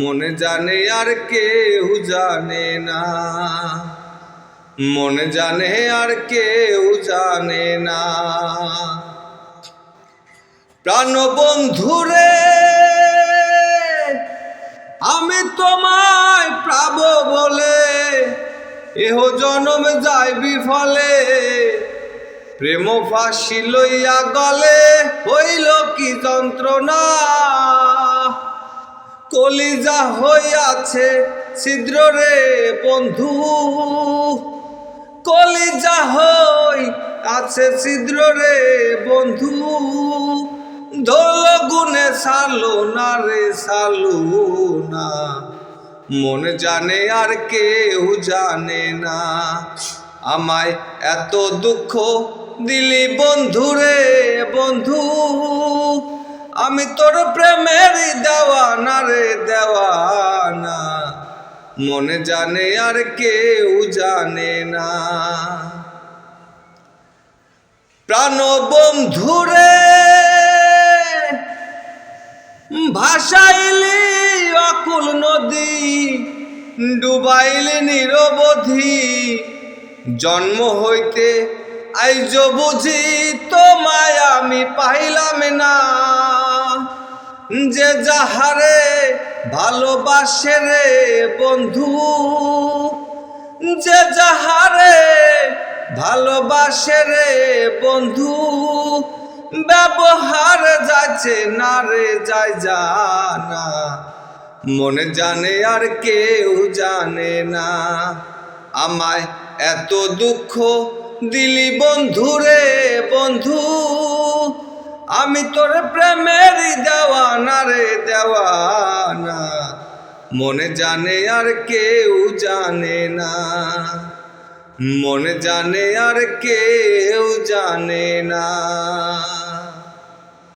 মনে জানে আর কেউ জানে না। মনে জানে আর কেউ জানে না। প্রাণ বন্ধুরে আমি তোমায় পাব বলে, এহ জনম যাই বিফলে। প্রেম ফাঁসি লইয়া গলে হইল কি যন্ত্রণা? কলিজা হইয়াছে ছিদ্র রে বন্ধু। কলিজা হই আছে ছিদ্র রে বন্ধু। দোল গুনে সালো না রে সালু না মনে জানে আর কেউ জানে না। আমায় এত দুঃখ দিলি বন্ধু রে বন্ধু। আমি তোর প্রেমের দেওয়ানা রে, দেওয়ানা। মনে জানে আর কেউ জানে না। প্রাণ বন্ধুরে ভাসাইলি অকুল নদী, ডুবাইলি নিরবধি। জন্ম হইতে আইজ বুঝি, তোমায় আমি পাইলাম না। যে যাহারে ভালোবাসে রে বন্ধু, যে যাহারে ভালোবাসে রে বন্ধু, ব্যবহার যাচ্ছে না রে, যায় জানা। মনে জানে আর কেউ জানে না। আমায় এত দুঃখ দিলি বন্ধু রে বন্ধু আমি তোর প্রেমের দেওয়ানা রে দেওয়ানা। মনে জানে আর কেউ জানে না। মনে জানে আর কেউ জানে না।